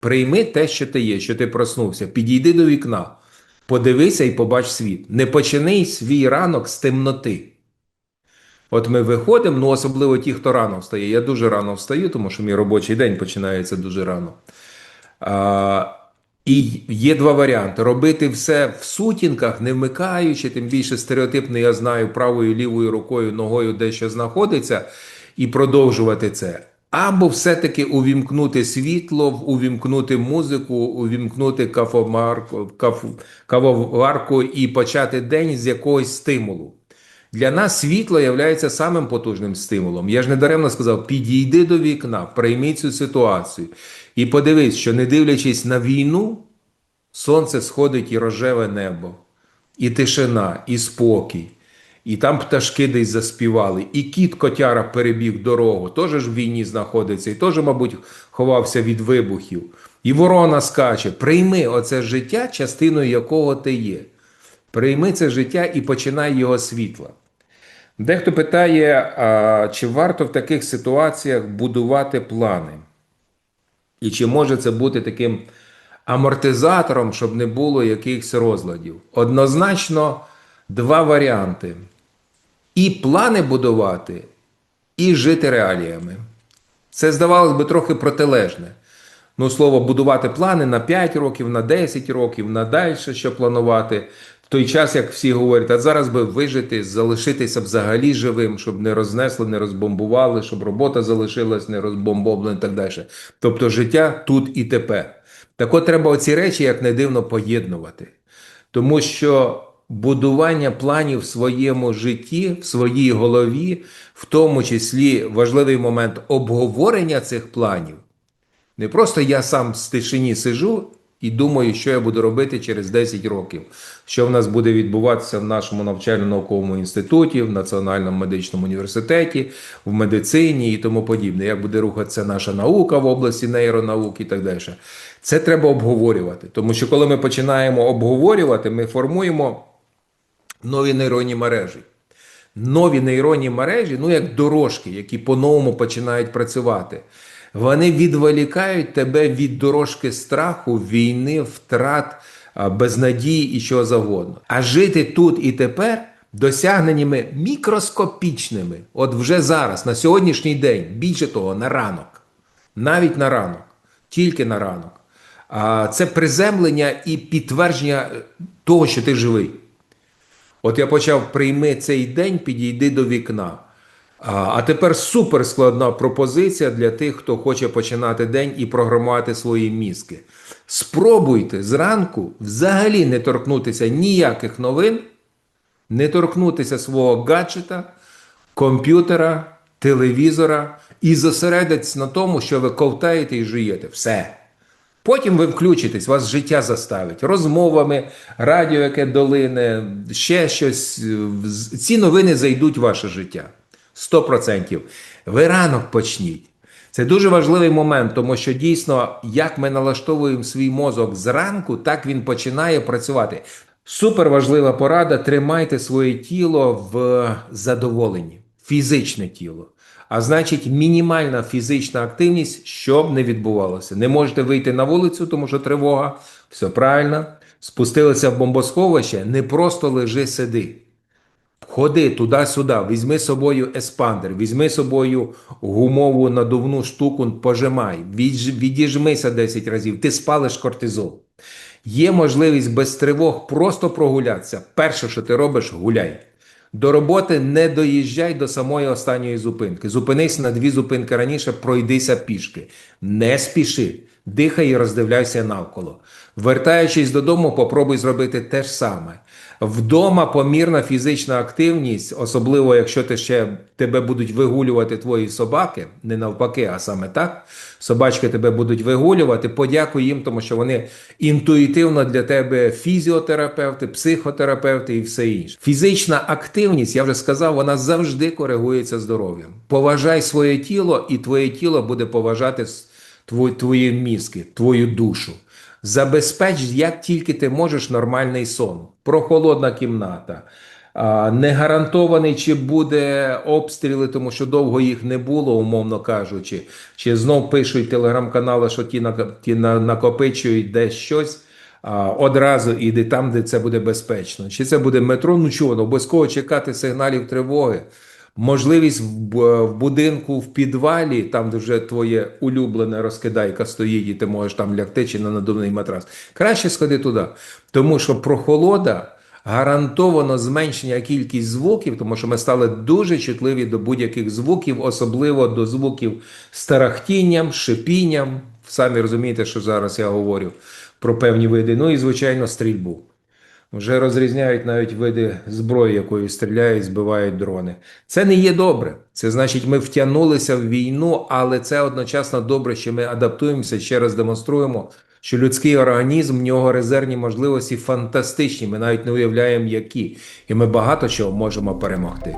Прийми те, що ти є, що ти проснувся. Підійди до вікна, подивися і побач світ. Не почини свій ранок з темноти. От ми виходимо, ну особливо ті, хто рано встає. Я дуже рано встаю, тому що мій робочий день починається дуже рано. А, і є два варіанти: робити все в сутінках, не вмикаючи, тим більше стереотипно, я знаю, правою, лівою рукою, ногою дещо знаходиться, і продовжувати це. Або все-таки увімкнути світло, увімкнути музику, увімкнути кафомарку, каф, кавоварку і почати день з якогось стимулу. Для нас світло є самим потужним стимулом. Я ж не даремно сказав: підійди до вікна, прийми цю ситуацію і подивись, що не дивлячись на війну, сонце сходить і рожеве небо, і тишина, і спокій. І там пташки десь заспівали, і кіт котяра перебіг дорогу, теж ж в війні знаходиться, і теж, мабуть, ховався від вибухів. І ворона скаче. Прийми оце життя, частиною якого ти є. Прийми це життя і починай його світла. Дехто питає, а, чи варто в таких ситуаціях будувати плани? І чи може це бути таким амортизатором, щоб не було якихось розладів? Однозначно, два варіанти: і плани будувати, і жити реаліями. Це, здавалось би, трохи протилежне. Ну, слово, будувати плани на 5 років, на 10 років, на далі, що планувати. В той час, як всі говорять, а зараз би вижити, залишитися взагалі живим, щоб не рознесли, не розбомбували, щоб робота залишилась не розбомбована і так далі. Тобто життя тут і тепер. Так от треба оці речі, як не дивно, поєднувати. Тому що будування планів в своєму житті, в своїй голові, в тому числі важливий момент обговорення цих планів. Не просто я сам з тишині сижу і думаю, що я буду робити через 10 років, що в нас буде відбуватися в нашому навчально-науковому інституті, в Національному медичному університеті, в медицині і тому подібне. Як буде рухатися наша наука в області нейронауки і так далі. Це треба обговорювати. Тому що коли ми починаємо обговорювати, ми формуємо нові нейронні мережі. Нові нейронні мережі, ну як дорожки, які по-новому починають працювати. Вони відволікають тебе від дорожки страху, війни, втрат, безнадії і чого завгодно. А жити тут і тепер досягненнями мікроскопічними, от вже зараз, на сьогоднішній день, більше того, на ранок, навіть на ранок, тільки на ранок. Це приземлення і підтвердження того, що ти живий. От я почав прийми цей день, підійди до вікна. А, тепер суперскладна пропозиція для тих, хто хоче починати день і програмувати свої мізки. Спробуйте зранку взагалі не торкнутися ніяких новин, не торкнутися свого гаджета, комп'ютера, телевізора і зосередитись на тому, що ви ковтаєте і жуєте. Все. Потім ви включитесь, вас життя заставить розмовами, радіо, яке долине, ще щось. Ці новини зайдуть в ваше життя. 100%. Ви ранок почніть. Це дуже важливий момент, тому що дійсно, як ми налаштовуємо свій мозок зранку, так він починає працювати. Супер важлива порада: тримайте своє тіло в задоволенні, фізичне тіло. А значить, мінімальна фізична активність, щоб не відбувалося. Не можете вийти на вулицю, тому що тривога, все правильно. Спустилися в бомбосховище, не просто лежи, сиди. Ходи туди-сюди, візьми з собою еспандер, візьми з собою гумову надувну штуку, пожимай, відіжмися 10 разів, ти спалиш кортизол. Є можливість без тривог просто прогулятися. Перше, що ти робиш, гуляй. До роботи не доїжджай до самої останньої зупинки. Зупинись на дві зупинки раніше, пройдися пішки. Не спіши, дихай і роздивляйся навколо. Вертаючись додому, попробуй зробити те ж саме. Вдома помірна фізична активність, особливо якщо ти ще тебе будуть вигулювати твої собаки, не навпаки, а саме так. Собачки тебе будуть вигулювати. Подякуй їм, тому що вони інтуїтивно для тебе фізіотерапевти, психотерапевти і все інше. Фізична активність, я вже сказав, вона завжди коригується здоров'ям. Поважай своє тіло, і твоє тіло буде поважати твої, твої мізки, твою душу. Забезпеч, як тільки ти можеш, нормальний сон. Прохолодна кімната, Не гарантований, чи буде обстріли, тому що довго їх не було, умовно кажучи. Чи знов пишуть телеграм-канали, що ті, ті накопичують десь щось. Одразу іди там, де це буде безпечно. Чи це буде метро? Ну чого, ну, обов'язково чекати сигналів тривоги. Можливість в, будинку в підвалі, там де вже твоє улюблене розкидайка стоїть, і ти можеш там лягти чи на надувний матрас. Краще сходи туди. Тому що прохолода гарантовано зменшення кількість звуків, тому що ми стали дуже чутливі до будь-яких звуків, особливо до звуків з тарахтінням, шипінням. Самі розумієте, що зараз я говорю про певні види. Ну і звичайно, стрільбу. Вже розрізняють навіть види зброї, якою стріляють, збивають дрони. Це не є добре. Це значить, ми втягнулися в війну, але це одночасно добре, що ми адаптуємося, ще раз демонструємо, що людський організм, в нього резервні можливості фантастичні. Ми навіть не уявляємо, які. І ми багато чого можемо перемогти.